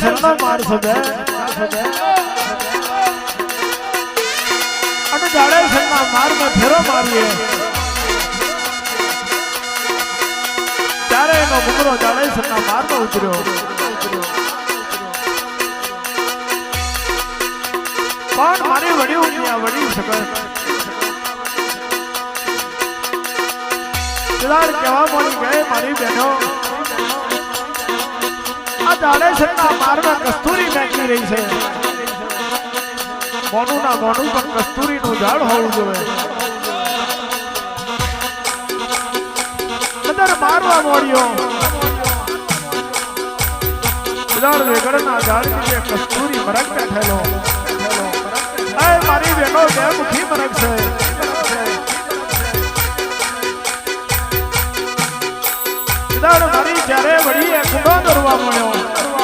જાડે શરણો બે અને જાડે શરણા મારમાં ફેરો મારીએ. ત્યારે એનો મુગરો જાડે શરણા મારમાં ઉતર્યો. પણ મારી વડ્યું ત્યાં વડી શકે. કેવા મળી ગયે મારી બહેનો. કસ્તુરી નાખી રહી છે. મોનું ના મોનું પણ કસ્તુરીનું ઝાડ હોવું જોઈએ. કદર મારવા મોડ્યો કદાચ વેગડના ઝાડ કસ્તુરી મરક બેઠેલો મારી બેનો બે મુખી મરક છે કદાચ ફરી જ્યારે વળી એ કુંડો દોરવા મળ્યો.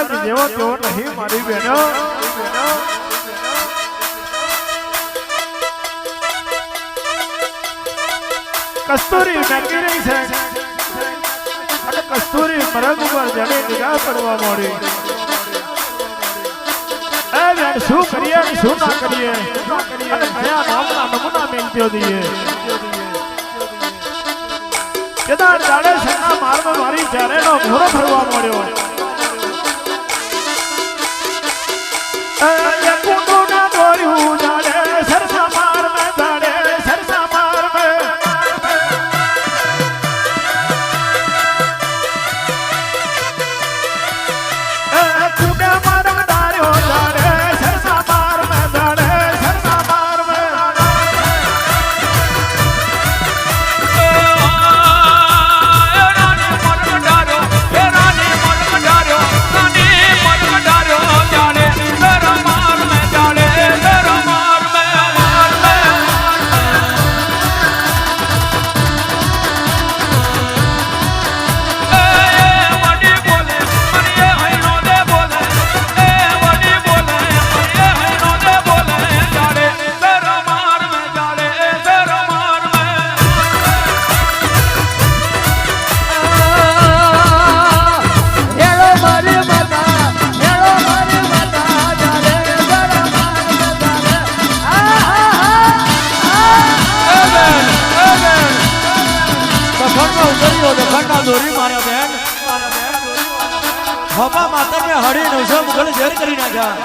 મહારાજ જેવો તેવો નહીં, મારી બહેનો. કસ્તુરી નાખી રહી છે. અને કસ્તુરી મરગ ઉપર જેને નિગાહ પડવા મળી. એ બેન, શું કરીએ શું ના કરીએ? અને કયા નામના નમૂના મેલત્યો દઈએ કેદાર જાડે સેના માર્ગ મારી જ્યારે નો ઘોડો ફરવા મળ્યો. એ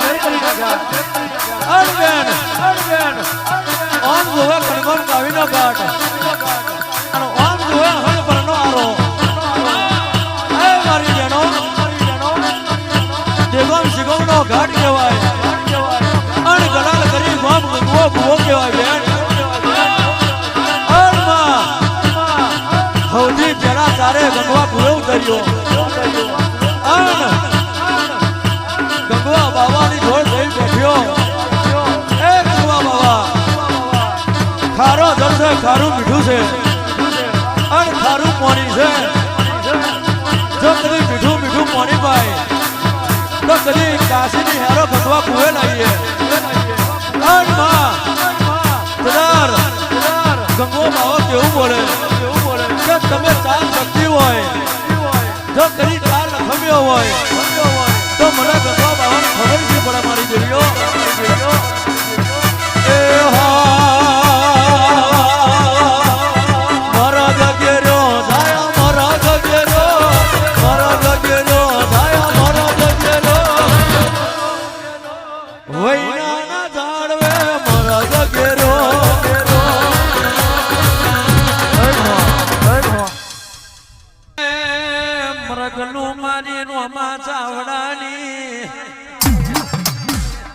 કરી નાખ્યા ઝેર કરી નાખ્યા અણ બેન અણ બેન ઓમ કાવીનો ઘાટ અને ઓમ જોવે હણ પરનો મારી બેનો દેગોમ સિગોમનો ઘાટ કહેવાય. કરી ગોમ ગંગવો ભૂવો કહેવાય બેન. અણમાં ઉતર્યો. છે. અને ખારું પાણી છે. જો કદી મીઠું મીઠું પાણી પાય તો કદી કાશીની હેરો ભગવા ભૂવે લાવીએ. અણમાં તદાર ગંગો બાવા કેવું બોલે? કે તમે ચાર શક્તિ હોય, જો કદી ચાર લખમ્યો હોય, તો મને ગંગો બાવાની ખબર છે પડે મારી દેવીઓ મારી રોમા ચાવડાની.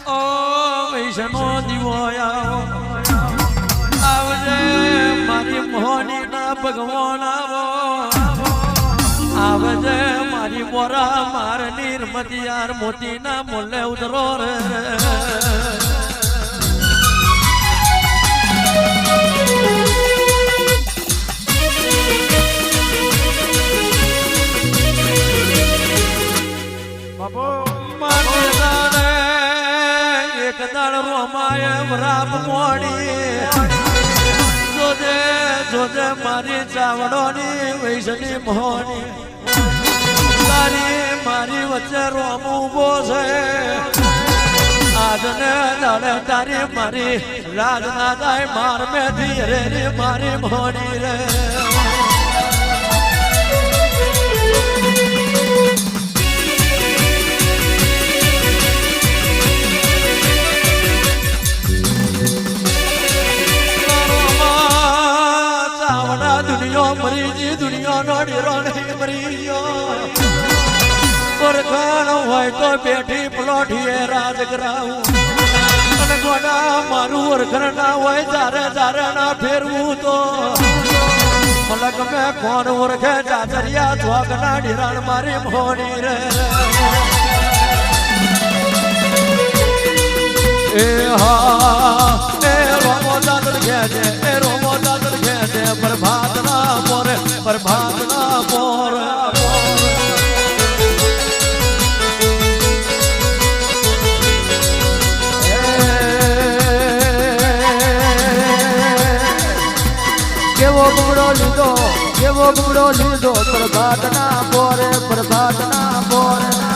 ઓ વૈષ્ણો દીવો આવો. આવજે મારી મોહની ના ભગવાન આવો. આવજે મારી મોરા માર નિર્મતી યાર મોતી ના મોલે ઉતરો રે. Thank માટી દાડે એક દાડ રોમાય રાપ મોડી. જોજે જોજે મારી ચાવડોની વૈષ્ણી મોની તારી મારી વચ્ચે રોમ ઊભો છે. આજને દાડે તારી મારી રાજ ના માર મેથી રે મારી મોહની રે. દુનિયા મરી જી દુનિયા નો ડેરો નહીં મરી ગયો પરખાણ હોય તો બેઠી પલોઠીએ રાજ કરાવું અને ગોડા મારું વરઘર ના હોય જારે જારે ના ફેરવું તો મલક મેં કોણ ઓળખે જાજરિયા જોગ ના ઢીરાણ મારી મોડી રે એ હા એ રોમો દાદર ઘેજે એ ખેંચે પ્રભાત ના પોરે પ્રભાત ના મોર. કેવો બગડો લીધો, કેવો બગડો લીધો પ્રભાતના પોરે પ્રભાતના પોરે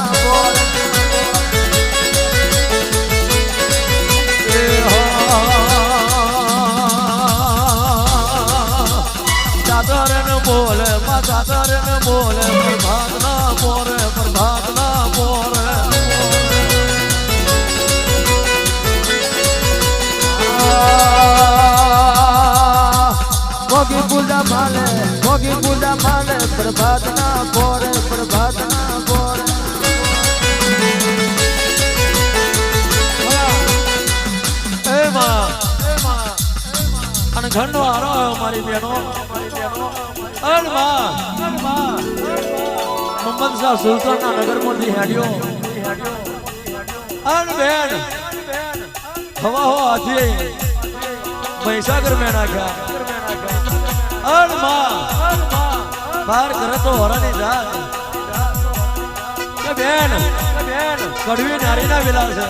ચાદર બોલ મા ને બોલે પ્રભાત ના મોરે પ્રભાત ના ભોગી પૂજા ભાલે માલે મોગી બુડા માલે, પ્રભાતના પોરે પ્રભાતના પોરે ઘરનો હારો આવ્યો મારી બેનો. મોહમ્મદ શાહ સુલતાન શાહ નગર નગરમાંથી હેડ્યો. અન બેન હવા હો હાથી મહીસાગર મેં નાખ્યા અનમાં બાર કરે તો હરાની કે બેન, કડવી નારીના વિલાસ છે.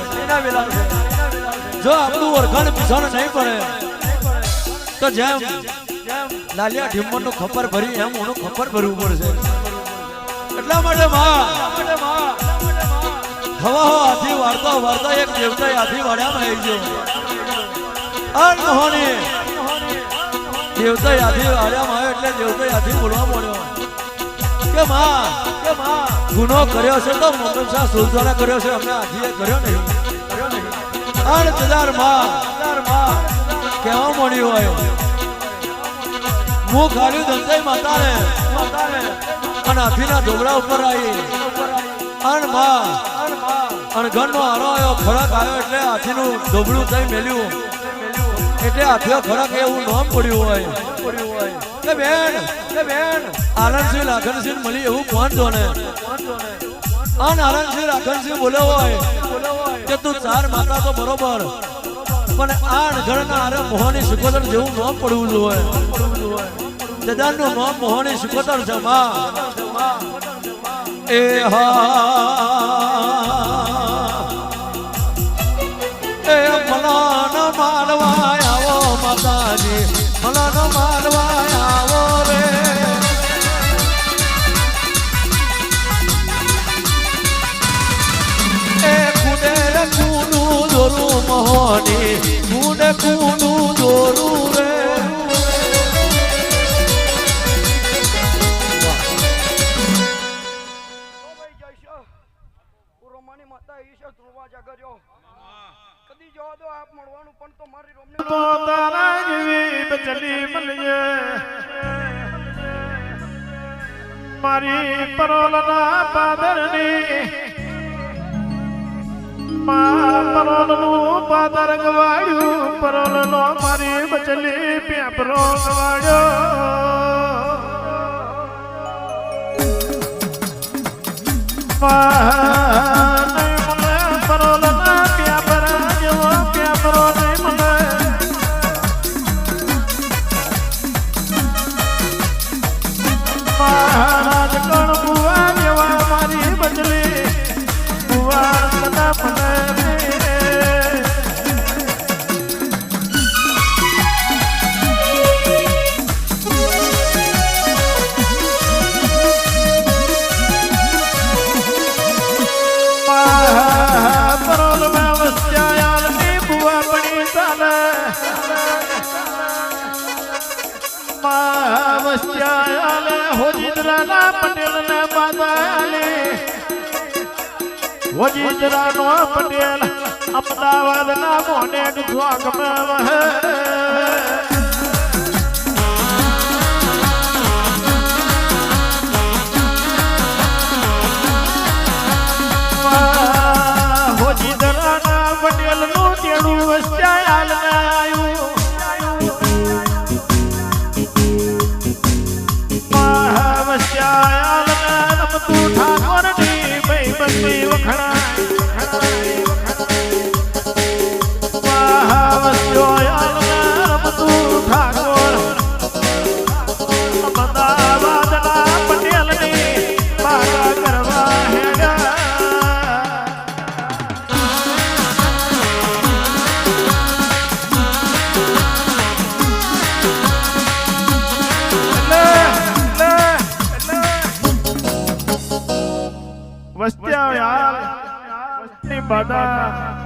જો આપણું ઓળખાણ પીછાણ નહીં પડે. તો જેમ લાલિયા ઢીમણનું ખપર ભરી, એમ હું ખપર ભરવું પડશે. એટલા માટે હવા હો આથી વાર્તા વાર્તા એક દેવતા હાથી વાડ્યામાં આવી ગયો. અન દેવતા આથી વાડ્યામાં આવ્યો એટલે દેવતા આથી બોલવા મળ્યો. કે માં કે માં ગુનો કર્યો છે તો મોગલ શાહ સુલતાના કર્યો છે, અમે આથી કર્યો નહીં. કર્યો નહીં. અણમાં કેવા મળ્યું હોય. હું ખાલી દંતાઈ માતાને. માતાને અને હાથીના ઢોબળા ઉપર આવી. અણમાં. અણ ઘરનો હારો આવ્યો, ખોરાક આવ્યો એટલે હાથીનું ઢોબળું થઈ મેલ્યું. એટલે હાથીઓ ખોરાક એવું નામ પડ્યું હોય. બેન બેન. આનંદસિંહ લાખનસિંહ મળી એવું કોણ જોને? અન આનંદસિંહ લાખનસિંહ બોલે હોય કે તું ચાર માતા તો બરોબર. પણ આણ ઘરના આરે મોહની સુકોતર જેવું ન પડવું જોઈએ દાદાનું નામ મોહની સુકોતર છે, માં. એ હા. એ મલાન માલવા આવો માતાજી મલાન માલવા દો આપ મળવાનું પણ રે મારી પરોલના પાદરની મા પરોલનું પાદર ગવાયું પરોલનો મારી બચલી પેપરો ગવાયો હોજીદરાના પટેલને બાદાયાલે હોજીદરાનો પટેલ અમદાવાદના મોનેક દ્વાગમાં વહે હોજીદરાના પટેલનું તેડું વસ્યાયાલને વખણાય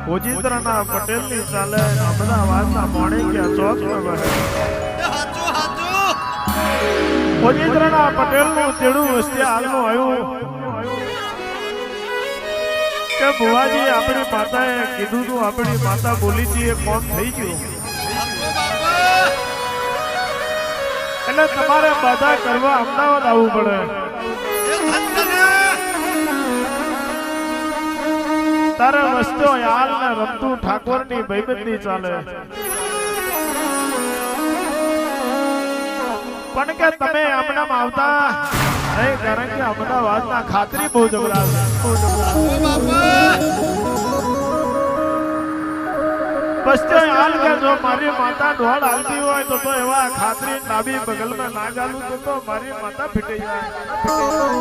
હોજીત્રના પટેલની ચાલે અમદાવાદના મોણેકિયા ચોકમાં બને. પટેલ પટેલનું તેડું વસ્તી હાલમાં આવ્યું. કે ભુવાજી આપણી માતાએ કીધું તું, આપણી માતા બોલી હતી, એ કોમ થઈ ગયું? એટલે તમારે બાધા કરવા અમદાવાદ આવવું પડે. તારે વસ્તો હાલ ને રમતું ઠાકોરની ભાઈબંધી ચાલે પણ કે તમે હમણાં આવતા નહીં કારણ કે અમદાવાદ ના ખાતરી બહુ જબરા છે. બહુ જબરા વસ્તુ હાલ કે જો મારી માતા ઢોળ આવતી હોય તો તો એવા ખાતરી ડાબી બગલમાં ના ગાલું તો મારી માતા ફીટી જાય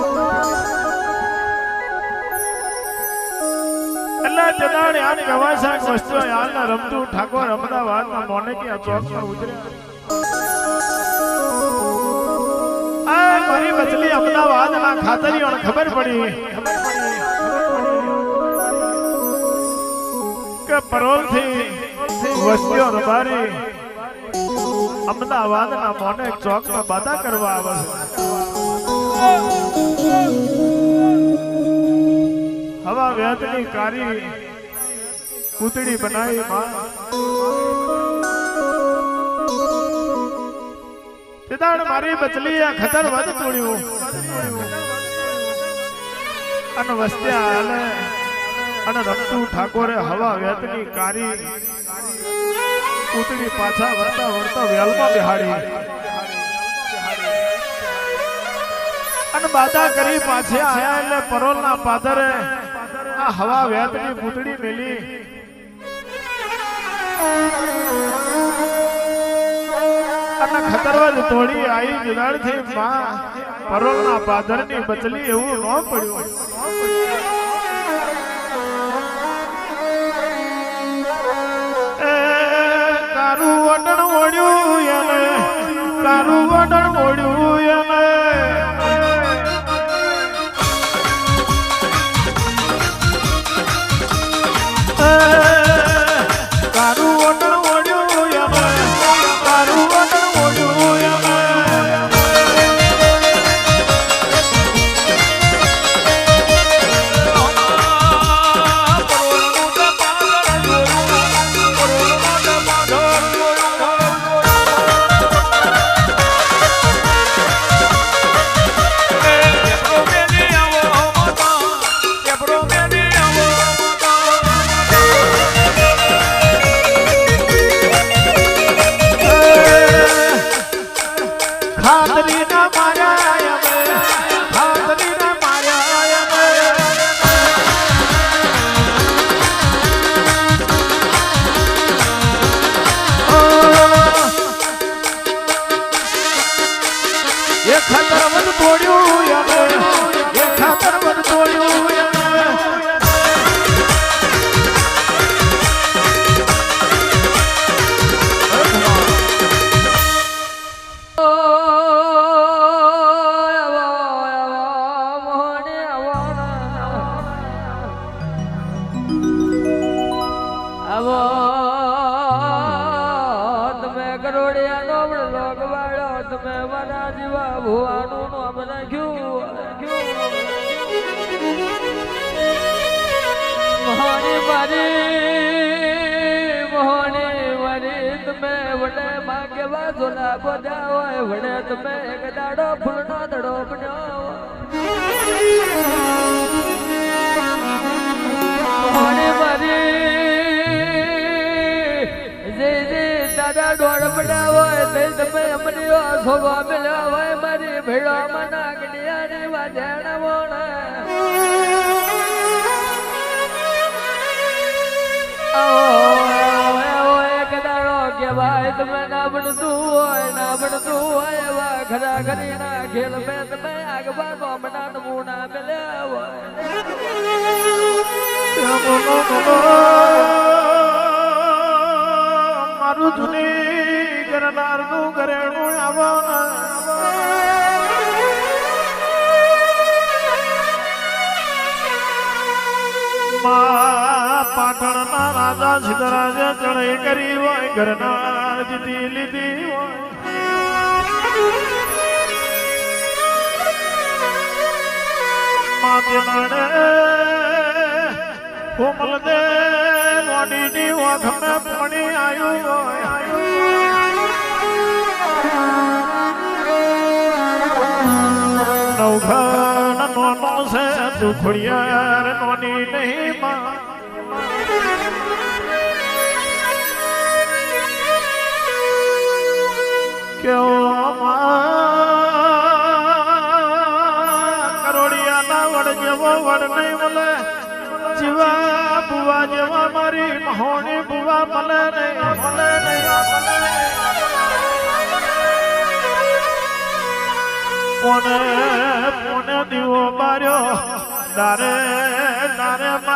જનાડે આમ કહેવાય છે વસ્તુ રમતું ઠાકોર અમદાવાદમાં મોનેકી ચોકમાં ઉતર્યા આ મારી બચલી અમદાવાદ ના ખાતરીઓ ખબર પડી કે પરોલથી વસ્તીઓ રબારી અમદાવાદ ના મોનેક ચોક બાધા કરવા આવે હવા વ્યાજની કારી પૂતળી બનાવી માં મારી. બચલી આ ખતર વધ તોડ્યું. અને વસ્ત્યા હાલે. અને રમતું ઠાકોરે હવા વેતની કારી પૂતળી પાછા વળતા વળતા વેલમાં બિહાડી. અને બાધા કરી પાછે આયા એટલે પરોલના પાદરે આ હવા વેતની પૂતળી મેલી. અને ખતરવદ તોડી આઈ જુગાડથી માં પરોલના પાદરની બચલી એવું ન પડ્યું. કારું વડણ વળ્યું એને કારું કરોડિયા નો લોક વાળો, તમે મારા જીવા ભુવાનું નામ રાખ્યું મોહની મારી મોહની મારી, તમે વડે માં કેવા ઝોલા બધા વડે તમે એક દાડો ફૂલનો દડો બન્યો દાદા ડોળ પડ્યા હોય તે તમે અમને સોવા મેળ્યા હોય મારી ભેળો મના ગડિયાની વાજણ મોણા ભાઈ તમે ના બનતું હોય, ના બનતું હોય, એવા ખરા ખરી ના ખેલ મેં તમે આગવા નો મના નમૂના મેલ્યા હોય મારું જુની ગરનારનું ઘરેણું આવો પાટણના રાજા સિદ્ધરાજે ચડાઈ કરી હોય ઘરનાર જીતી લીધી હોય. કોમલ દે મોડીની ઓખ મે પાણી આયું હોય. નવઘણ નોનો છે, દુખડિયાર નોની નહીં માં કરોડિયાના વડ જેવો વડ નહીં મળે જીવા બુવા જેવા મારી મહોણી બુવા મળે નહીં મળે નહીં પોને પોને દીવો માર્યો? તારે તારે મારી